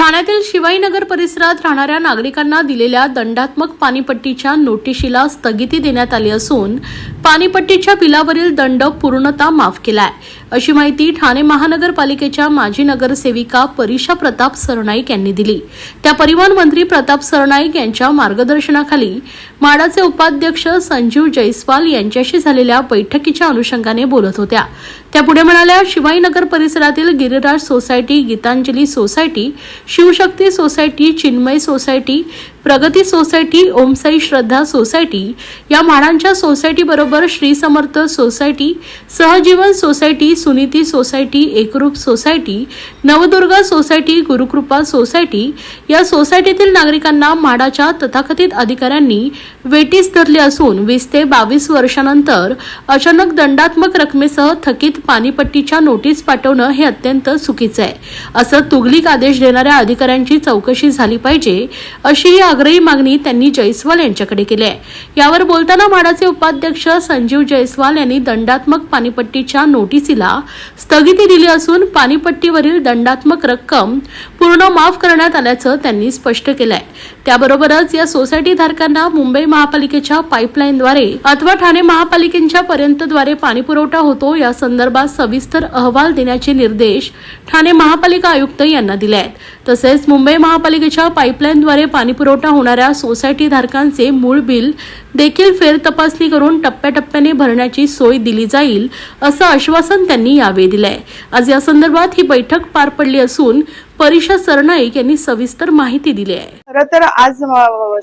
ठाण्यातील शिवाईनगर परिसरात राहणाऱ्या नागरिकांना दिलेल्या दंडात्मक पाणीपट्टीच्या नोटिशीला स्थगिती देण्यात आली असून पाणीपट्टीच्या बिलावरील दंड पूर्णतः माफ केलाय. अशी माहिती ठाणे महानगरपालिकेच्या माजी नगरसेविका परीक्षा प्रताप सरनाईक यांनी दिली. त्या परिवहन मंत्री प्रताप सरनाईक यांच्या मार्गदर्शनाखाली माडाचे उपाध्यक्ष संजीव जयस्वाल यांच्याशी झालेल्या बैठकीच्या अनुषंगाने बोलत होत्या. त्या पुढे म्हणाल्या शिवाईनगर परिसरातील Giriraj society Gitanjali society Shivshakti society Chinmay society Pragati society Omsai Shraddha society या म्हाडांच्या सोसायटी बरोबर Shri Samarth society Sahjeevan society Suniti society Ekrup society Navdurga society Gurukrupa society या सोसायटीतील नागरिकांना म्हाडाच्या तथाकथित अधिकाऱ्यांनी वेटीस धरले असून वीस ते बावीस वर्षानंतर अचानक दंडात्मक रकमेसह थकीत पाणीपट्टीच्या नोटीस पाठवणं हे अत्यंत चुकीचं आहे. असं तुगलीक आदेश देणाऱ्या अधिकाऱ्यांची चौकशी झाली पाहिजे अशी ही आग्रही मागणी त्यांनी जयस्वाल यांच्याकडे केली आहे. यावर बोलताना म्हाडाचे उपाध्यक्ष संजीव जयस्वाल यांनी दंडात्मक पाणीपट्टीच्या नोटिसीला स्थगिती दिली असून पाणीपट्टीवरील दंडात्मक रक्कम पूर्ण माफ करण्यात आल्याचं त्यांनी स्पष्ट केलंय. त्याबरोबरच या सोसायटी धारकांना मुंबई महापालिकेच्या पाईपलाईनद्वारे अथवा ठाणे महापालिकेच्या पर्यंतद्वारे पाणीपुरवठा होतो या संदर्भात सविस्तर अहवाल देण्याचे निर्देश ठाणे महापालिका आयुक्त यांना दिले आहेत. तसेच मुंबई महापालिकेच्या पाईपलाईनद्वारे पाणीपुरवठा होणाऱ्या सोसायटी धारकांचे मूळ बिल देखील फेरतपासणी करून टप्प्याटप्प्याने भरण्याची सोय दिली जाईल असं आश्वासन त्यांनी यावेळी दिलंय. आज या संदर्भात ही बैठक पार पडली असून परिषद सरनाईक यांनी सविस्तर माहिती दिली आहे. खरं तर आज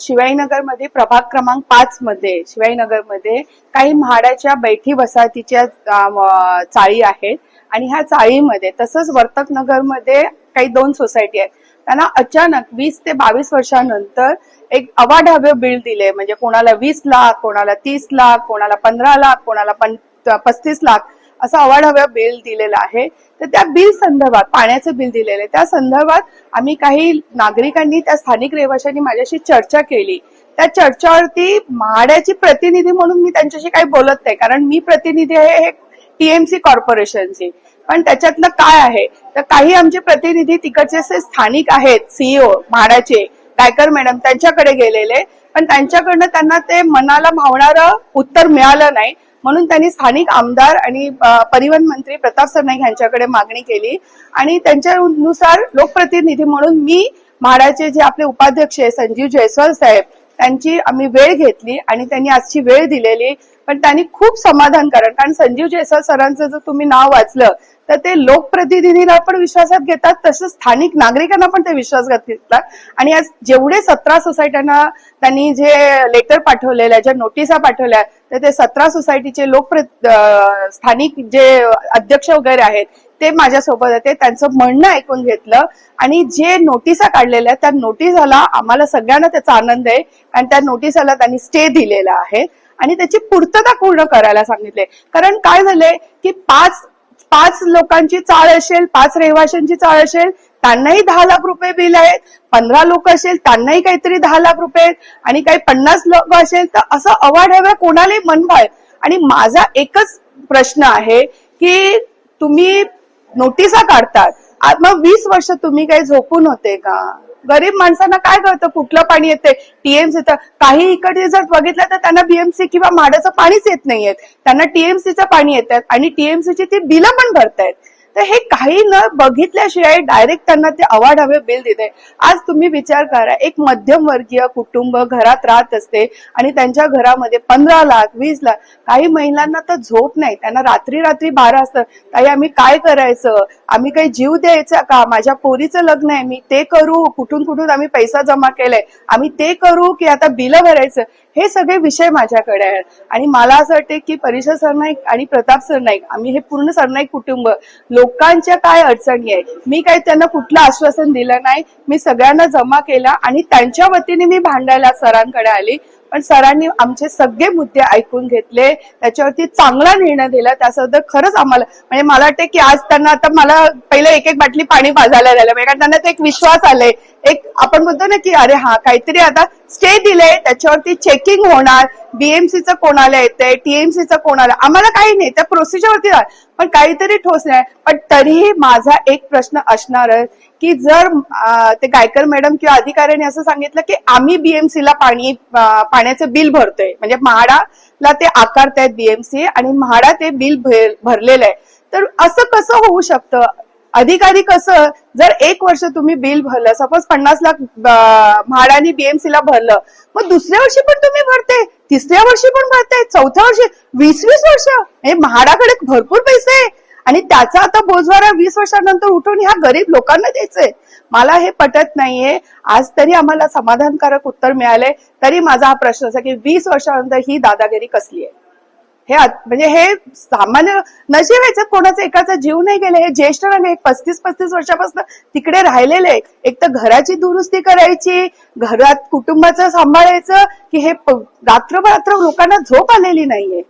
शिवाईनगरमध्ये प्रभाग क्रमांक पाच मध्ये शिवाईनगरमध्ये काही म्हाडाच्या बैठी वसाहतीच्या चाळी आहेत. आणि ह्या चाळीमध्ये तसंच वर्तक नगरमध्ये काही दोन सोसायटी आहेत. त्यांना अचानक वीस ते बावीस वर्षानंतर एक अवाढव्य बिल दिले. म्हणजे कोणाला वीस लाख कोणाला तीस लाख कोणाला पंधरा लाख कोणाला पस्तीस लाख असं अवाढव्य बिल दिलेलं आहे. तर त्या बिल संदर्भात पाण्याचं बिल दिलेलं आहे. त्या संदर्भात आम्ही काही नागरिकांनी त्या स्थानिक रहिवाशांनी माझ्याशी चर्चा केली. त्या चर्चावरती म्हाड्याची प्रतिनिधी म्हणून मी त्यांच्याशी काही बोलत नाही. कारण मी प्रतिनिधी आहे हे टीएमसी कॉर्पोरेशनची. पण त्याच्यातनं काय आहे? तर काही आमचे प्रतिनिधी तिकडचे जे स्थानिक आहेत सीईओ म्हाडाचे गायकर मॅडम त्यांच्याकडे गेलेले. पण त्यांच्याकडनं त्यांना ते मनाला भावणारं उत्तर मिळालं नाही. म्हणून त्यांनी स्थानिक आमदार आणि परिवहन मंत्री प्रताप सरनाईक यांच्याकडे मागणी केली. आणि त्यांच्यानुसार लोकप्रतिनिधी म्हणून मी म्हाडाचे जे आपले उपाध्यक्ष आहे संजीव जयस्वाल साहेब त्यांची आम्ही वेळ घेतली आणि त्यांनी आजची वेळ दिलेली. पण त्यांनी खूप समाधानकारक कारण संजीव जयस्वाल सरांचं जर तुम्ही नाव वाचलं तर ते लोकप्रतिनिधीला पण विश्वासात घेतात तसंच स्थानिक नागरिकांना पण ते विश्वासात घेतात. आणि आज जेवढे सतरा सोसायट्यांना त्यांनी जे लेटर पाठवलेल्या ज्या नोटिसा पाठवल्या तर ते सतरा सोसायटीचे लोकप्र स्थानिक जे अध्यक्ष वगैरे आहेत ते माझ्यासोबत होते त्यांचं म्हणणं ऐकून घेतलं आणि जे नोटिसा काढलेल्या आहेत त्या नोटिसाला आम्हाला सगळ्यांना त्याचा आनंद आहे. कारण त्या नोटिसाला त्यांनी स्टे दिलेला आहे. आणि त्याची पूर्तता पूर्ण करायला सांगितले कारण काय झालंय की पाच पाच लोकांची चाळ असेल पाच रहिवाशांची चाळ असेल त्यांनाही दहा लाख रुपये बिल आहेत. पंधरा लोक असेल त्यांनाही काहीतरी दहा लाख रुपये आहेत. आणि काही पन्नास लोक असेल तर असं अवाढव्य कोणालाही मनभाळ आणि माझा एकच प्रश्न आहे की तुम्ही नोटिसा काढतात. मग वीस वर्ष तुम्ही काही झोपून होते का? गरीब माणसांना काय कळतं? कुठलं पाणी येते टीएमसी तर काही इकडे जर बघितलं तर त्यांना बीएमसी किंवा माडाचं पाणीच येत नाहीये त्यांना टीएमसीचं पाणी येतात आणि टीएमसीची ती बिलं पण भरतायत. तर हे काही न बघितल्याशिवाय डायरेक्ट त्यांना ते अवाढव्य बिल देते. आज तुम्ही विचार करा एक मध्यमवर्गीय कुटुंब घरात राहत असते आणि त्यांच्या घरामध्ये पंधरा लाख वीस लाख काही महिलांना तर झोप नाही. त्यांना रात्री रात्री बारा असतं. ताई आम्ही काय करायचं? आम्ही काही जीव द्यायचा का? माझ्या पोरीचं लग्न आहे मी ते करू. कुठून कुठून आम्ही पैसा जमा केलाय? आम्ही ते करू की आता बिलं भरायचं? हे सगळे विषय माझ्याकडे आहेत. आणि मला असं वाटते की परिषद सरनाईक आणि प्रताप सरनाईक आम्ही हे पूर्ण सरनाईक कुटुंब लोकांच्या काय अडचणी आहे मी काही त्यांना कुठलं आश्वासन दिलं नाही. मी सगळ्यांना जमा केला आणि त्यांच्या वतीने मी भांडायला सरांकडे आली. पण सरांनी आमचे सगळे मुद्दे ऐकून घेतले त्याच्यावरती चांगला निर्णय दिला त्याबद्दल खरंच आम्हाला म्हणजे मला वाटतं की आज त्यांना आता मला पहिले एक एक बाटली पाणी पाजायला म्हणजे कारण त्यांना ते एक विश्वास आलाय. एक आपण म्हणतो ना की अरे हा काहीतरी आता स्टे दिले त्याच्यावरती चेकिंग होणार बीएमसीचं कोणाला येतंय टीएमसीचं कोणाला आम्हाला काही नाही त्या प्रोसिजरवरती जा- पण काहीतरी ठोस नाही. पण तरीही माझा एक प्रश्न असणार आहे की जर ते गायकर मॅडम किंवा अधिकाऱ्यांनी असं सांगितलं की आम्ही बीएमसीला पाणी पाण्याचं बिल भरतोय म्हणजे म्हाडाला ते आकारतायत बीएमसी आणि म्हाडा ते बिल भरलेलं आहे तर असं कसं होऊ शकतं? अधिकाधिक कसं जर एक वर्ष तुम्ही बिल भरलं सपोज पन्नास लाख म्हाडाने बीएमसी ला भरलं मग दुसऱ्या वर्षी पण तुम्ही भरते तिसऱ्या वर्षी पण भरते चौथ्या वर्षी वीस वीस वर्ष. हे म्हाडाकडे भरपूर पैसे आहे. आणि त्याचा आता बोजवारा वीस वर्षानंतर उठून ह्या गरीब लोकांना द्यायचंय मला हे पटत नाहीये. आज तरी आम्हाला समाधानकारक उत्तर मिळाले. तरी माझा हा प्रश्न असा की वीस वर्षानंतर ही दादागिरी कसली आहे? हे म्हणजे हे सामान्य नशीब याच्यात कोणाचा एकाचा जीव नाही गेले हे ज्येष्ठ नाही पस्तीस पस्तीस वर्षापासून तिकडे राहिलेले आहे. एक तर घराची दुरुस्ती करायची घरात कुटुंबाचं सांभाळायचं की हे रात्रभर रात्र लोकांना झोप आलेली नाहीये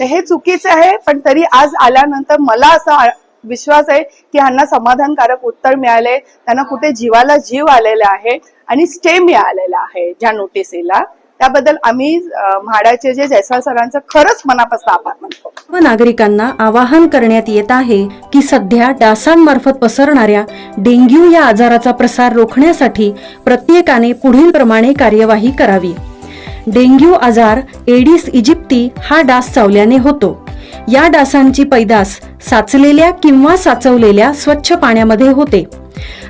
हे चुकीचं आहे पण तरी आज आल्यानंतर मला असा विश्वास आहे की ह्यांना समाधानकारक उत्तर मिळाले त्यांना कुठे जीवाला जीव आलेला आहे आणि स्टे मिळालेला आहे ज्या नोटिसीला त्याबद्दल आम्ही म्हाड्याचे म्हाडाचे जे जयस्वाल सरांचं खरंच मनापासून आभार मानतो. सर्व नागरिकांना आवाहन करण्यात येत आहे की सध्या डासांमार्फत पसरणाऱ्या डेंग्यू या आजाराचा प्रसार रोखण्यासाठी प्रत्येकाने पुढील प्रमाणे कार्यवाही करावी. डेंग्यू आजार एडिस इजिप्ती हा डास चावल्याने होतो. या डासांची पैदास साचलेल्या किंवा साचवलेल्या स्वच्छ पाण्यामध्ये होते.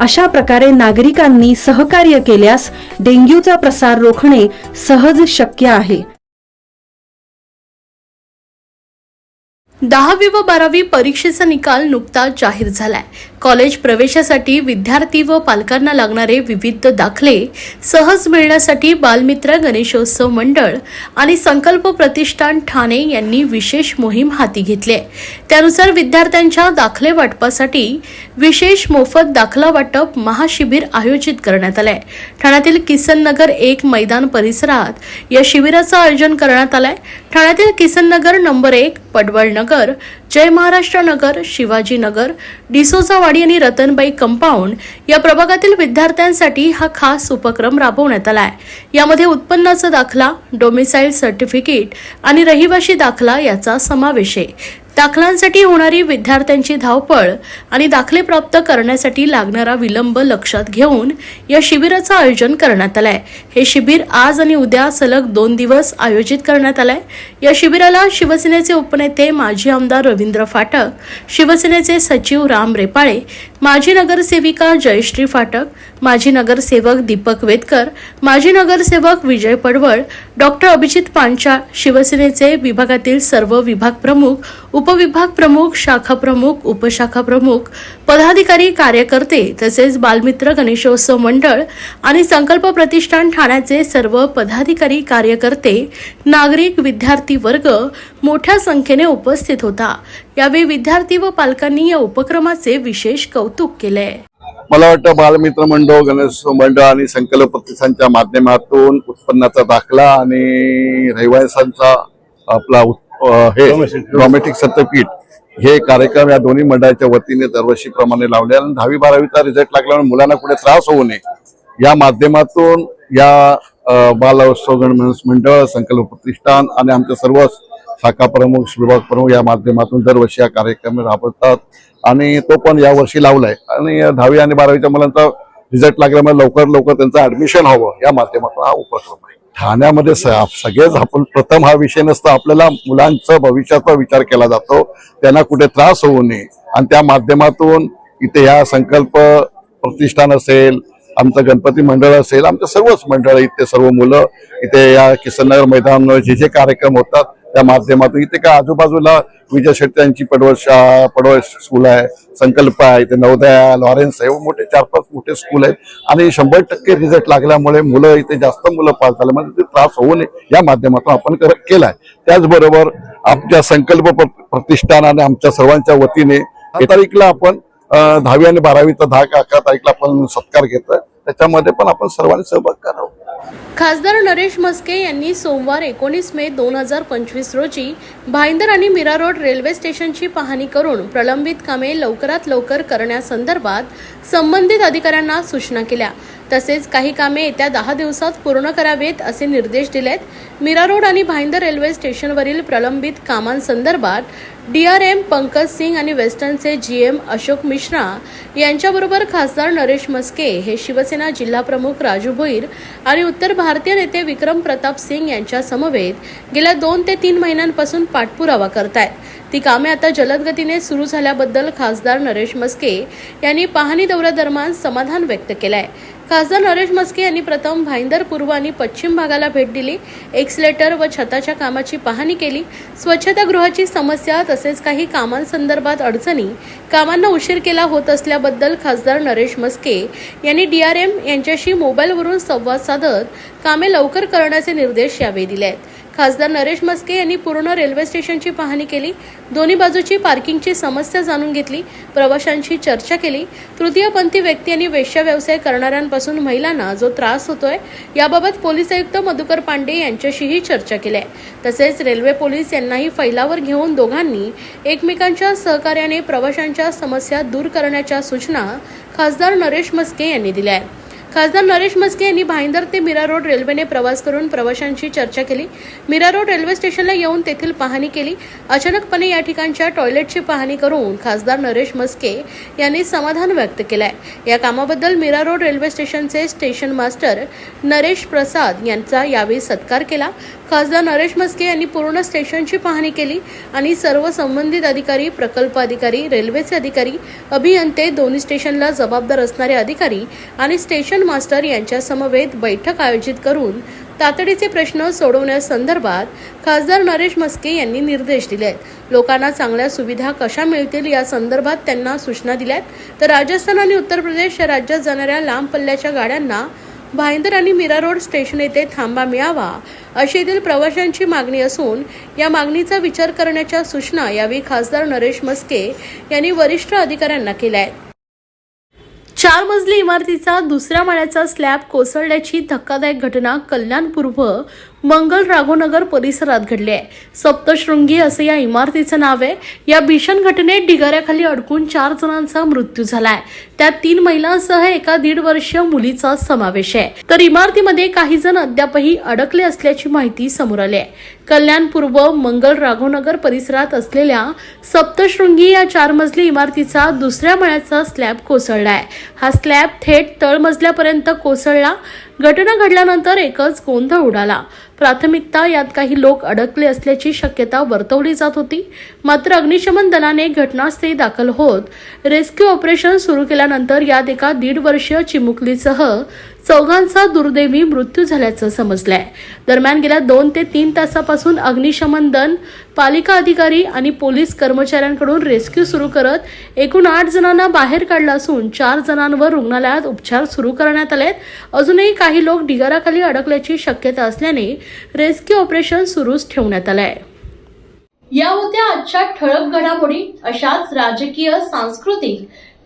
अशा प्रकारे नागरिकांनी सहकार्य केल्यास डेंग्यूचा प्रसार रोखणे सहज शक्य आहे. दहावी व बारावी परीक्षेचा निकाल नुकताच जाहीर झालाय. कॉलेज प्रवेशासाठी विद्यार्थी व पालकांना लागणारे विविध दाखले सहज मिळण्यासाठी बालमित्र गणेशोत्सव मंडळ आणि संकल्प प्रतिष्ठान ठाणे यांनी विशेष मोहीम हाती घेतली आहे. त्यानुसार विद्यार्थ्यांच्या दाखले वाटपासाठी विशेष मोफत दाखला वाटप महाशिबिर आयोजित करण्यात आलंय. ठाण्यातील किसन नगर एक मैदान परिसरात या शिबिराचं आयोजन करण्यात आलंय. ठाण्यातील किसन नगर नंबर एक पडवळ नगर जय महाराष्ट्र नगर शिवाजी नगर वाडी आणि रतनबाई कंपाऊंड या प्रभागातील विद्यार्थ्यांसाठी हा खास उपक्रम राबवण्यात आला आहे. यामध्ये उत्पन्नाचा दाखला डोमिसाईल सर्टिफिकेट आणि रहिवाशी दाखला याचा समावेश आहे. दाखलांसाठी होणारी विद्यार्थ्यांची धावपळ आणि दाखले प्राप्त करण्यासाठी लागणारा विलंब लक्षात घेऊन या शिबिराचं आयोजन करण्यात आलंय. हे शिबिर आज आणि उद्या सलग दोन दिवस आयोजित करण्यात आलंय. या शिबिराला शिवसेनेचे उपनेते माजी आमदार रवींद्र फाटक शिवसेनेचे सचिव राम रेपाळे माजी नगरसेविका जयश्री फाटक माजी नगरसेवक दीपक वेदकर माजी नगरसेवक विजय पडवळ डॉक्टर अभिजित पांचा शिवसेनेचे विभागातील सर्व विभाग प्रमुख उपविभाग प्रमुख शाखा प्रमुख उपशाखा प्रमुख पदाधिकारी कार्यकर्ते तसेच बालमित्र गणेशोत्सव मंडळ आणि संकल्प प्रतिष्ठान ठाण्याचे सर्व पदाधिकारी कार्यकर्ते नागरिक विद्यार्थी वर्ग मोठ्या संख्येने उपस्थित होता. यावेळी विद्यार्थी व पालकांनी या उपक्रमाचे विशेष कौतुक केले. मला वाटतं बालमित्र मंडळ गणेश मंडळ आणि संकल्प प्रतिष्ठानच्या माध्यमातून उत्पन्नाचा दाखला आणि रहिवाशांचा आपला हे डॉमेटिक सत्यपीठ हे कार्यक्रम या दोन्ही मंडळाच्या वतीने दरवर्षीप्रमाणे लावले आणि दहावी बारावीचा रिझल्ट लागल्यामुळे मुलांना कुठे त्रास होऊ नये या माध्यमातून या अं, बाल गणेश मंडळ संकल्प प्रतिष्ठान आणि आमच्या सर्व शाखा प्रमुख विभाग प्रमुख या माध्यमातून दरवर्षी हा कार्यक्रम राबवतात. आणि तो पण यावर्षी लावलाय. आणि दहावी आणि बारावीच्या मुलांचा रिझल्ट लागल्यामुळे लवकर लवकर त्यांचं ऍडमिशन हवं या माध्यमातून हा उपक्रम आहे. ठाण्यामध्ये स- सगळेच आपण प्रथम हा विषय नसता आपल्याला मुलांचं भविष्याचा विचार केला जातो. त्यांना कुठे त्रास होऊ नये. आणि त्या माध्यमातून इथे या संकल्प प्रतिष्ठान असेल आमचं गणपती मंडळ असेल आमचं सर्वच मंडळ इथे सर्व मुलं इथे या किसननगर मैदानावर जे जे कार्यक्रम होतात त्या माध्यमातून इथे काय आजूबाजूला विजय शेट्टी यांची पडवळ पडवळ स्कूल आहे संकल्प आहे इथे नवोदया लॉरेन्स आहे मोठे चार पाच मोठे स्कूल आहेत. आणि शंभर टक्के रिझल्ट लागल्यामुळे मुलं इथे जास्त मुलं पास झाले. म्हणजे ते त्रास होऊ नये. या माध्यमातून आपण कर- केलाय. त्याचबरोबर आमच्या संकल्प प्रतिष्ठानाने प्रतिष्ठान आणि आमच्या सर्वांच्या वतीने तारीखला आपण दहावी आणि बारावीचा दहा अकरा तारीखला आपण सत्कार घेतोय. त्याच्यामध्ये पण आपण सर्वांनी सहभाग करावा. खासदार नरेश म्हस्के यांनी सोमवार एकोणीस मे दोन हजार पंचवीस रोजी भाईंदर आणि मीरा रोड रेल्वे स्टेशनची पाहणी करून प्रलंबित कामे लवकरात लवकर करण्यासंदर्भात संबंधित अधिकाऱ्यांना सूचना केल्या. तसेच काही कामे येत्या दहा दिवसात पूर्ण करावेत असे निर्देश दिलेत. मीरा रोड आणि भाईंदर रेल्वे स्टेशनवरील प्रलंबित कामांसंदर्भात D R M Pankaj Singh आणि वेस्टर्नचे जी एम अशोक मिश्रा यांच्याबरोबर खासदार नरेश मस्के हे शिवसेना जिल्हाप्रमुख राजू भोईर आणि उत्तर भारतीय नेते विक्रम प्रताप सिंग यांच्या समवेत गेल्या दोन ते तीन महिन्यांपासून पाठपुरावा करतायत. ती कामे आता जलद गतीने सुरू झाल्याबद्दल खासदार नरेश मस्के यांनी पाहणी दौऱ्यादरम्यान समाधान व्यक्त केलंय. खासदार नरेश मस्के यांनी प्रथम भाईंदर पूर्व आणि पश्चिम भागाला भेट दिली एक्सलेटर व छताच्या कामाची पाहणी केली. स्वच्छतागृहाची समस्या तसेच काही कामांसंदर्भात अडचणी कामांना उशीर केला होत असल्याबद्दल खासदार नरेश मस्के यांनी डीआरएम यांच्याशी मोबाईलवरून संवाद साधत कामे लवकर करण्याचे निर्देश यावेळी दिले आहेत खासदार नरेश मस्के यांनी पूर्ण रेल्वे स्टेशनची पाहणी केली. दोन्ही बाजूची पार्किंगची समस्या जाणून घेतली. प्रवाशांशी चर्चा केली. तृतीयपंथी व्यक्ती आणि वेश्या व्यवसाय करणाऱ्यांपासून महिलांना जो त्रास होतोय याबाबत पोलीस आयुक्त मधुकर पांडे यांच्याशीही चर्चा केली. आहे तसेच रेल्वे पोलीस यांनाही फैलावर घेऊन दोघांनी एकमेकांच्या सहकार्याने प्रवाशांच्या समस्या दूर करण्याच्या सूचना खासदार नरेश मस्के यांनी दिल्या आहेत. खासदार नरेश मस्के यांनी भाईंदर ते मीरा रोड रेल्वेने प्रवास करून प्रवाशांशी चर्चा केली. मीरा रोड रेल्वे स्टेशनला येऊन तेथील पाहणी केली. अचानकपणे या ठिकाणच्या टॉयलेटची पाहणी करून खासदार नरेश मस्के यांनी समाधान व्यक्त केलंय. या कामाबद्दल मीरा रोड रेल्वे स्टेशनचे स्टेशन मास्टर नरेश प्रसाद यांचा यावेळी सत्कार केला. खासदार नरेश मस्के यांनी पूर्ण स्टेशनची पाहणी केली आणि सर्व संबंधित अधिकारी प्रकल्प अधिकारी रेल्वेचे अधिकारी अभियंते दोन्ही स्टेशनला जबाबदार असणारे अधिकारी आणि स्टेशन मास्टर यांच्या समवेत बैठक आयोजित करून तातडीचे प्रश्न सोडवण्यासंदर्भात खासदार नरेश मस्के यांनी निर्देश दिले आहेत लोकांना चांगल्या सुविधा कशा मिळतील या संदर्भात त्यांना सूचना दिल्यात. तर राजस्थान आणि उत्तर प्रदेश या राज्यात जाणाऱ्या लांब पल्ल्याच्या गाड्यांना भाईंदर आणि मीरा रोड स्टेशन येथे थांबा मिळावा अशी येथील प्रवाशांची मागणी असून या मागणीचा विचार करण्याच्या सूचना यावेळी खासदार नरेश मस्के यांनी वरिष्ठ अधिकाऱ्यांना केल्या आहेत. चार मजली इमारतीचा दुसऱ्या माळ्याचा स्लॅब कोसळल्याची धक्कादायक घटना कल्याण पूर्व मंगल राघोनगर परिसरात घडले आहे. सप्तशृंगी असे या इमारतीचं नाव आहे. या भीषण घटनेत ढिगाऱ्याखाली अडकून चार जणांचा मृत्यू झालाय. त्यात तीन महिलांसह एका दीड वर्ष मुलीचा समावेश आहे. तर इमारतीमध्ये काही जण अद्यापही अडकले असल्याची माहिती समोर आली आहे. कल्याण पूर्व मंगल राघोनगर परिसरात असलेल्या सप्तशृंगी या चार मजली इमारतीचा दुसऱ्या मळ्याचा स्लॅब कोसळलाय. हा स्लॅब थेट तळमजल्यापर्यंत कोसळला घटना घडल्यानंतर एकच गोंधळ उडाला. प्राथमिकता यात काही लोक अडकले असल्याची शक्यता वर्तवली जात होती. मात्र अग्निशमन दलाने घटनास्थळी दाखल होत रेस्क्यू ऑपरेशन सुरू केल्यानंतर यात एका दीड वर्षीय चिमुकलीसह चौघांचा दुर्दैवी मृत्यू झाल्याचं समजलंय. दरम्यान गेल्या दोन ते तीन तासापासून अग्निशमन दल पालिका अधिकारी आणि पोलीस कर्मचाऱ्यांकडून रेस्क्यू सुरू करत एकूण आठ जणांना बाहेर काढलं असून चार जणांवर रुग्णालयात उपचार सुरू करण्यात आलेत. अजूनही काही लोक ढिगाराखाली अडकल्याची शक्यता असल्याने रेस्क्यू ऑपरेशन सुरूच ठेवण्यात आलं आहे या होत्या आजच्या ठळक घडामोडी. अशाच राजकीय सांस्कृतिक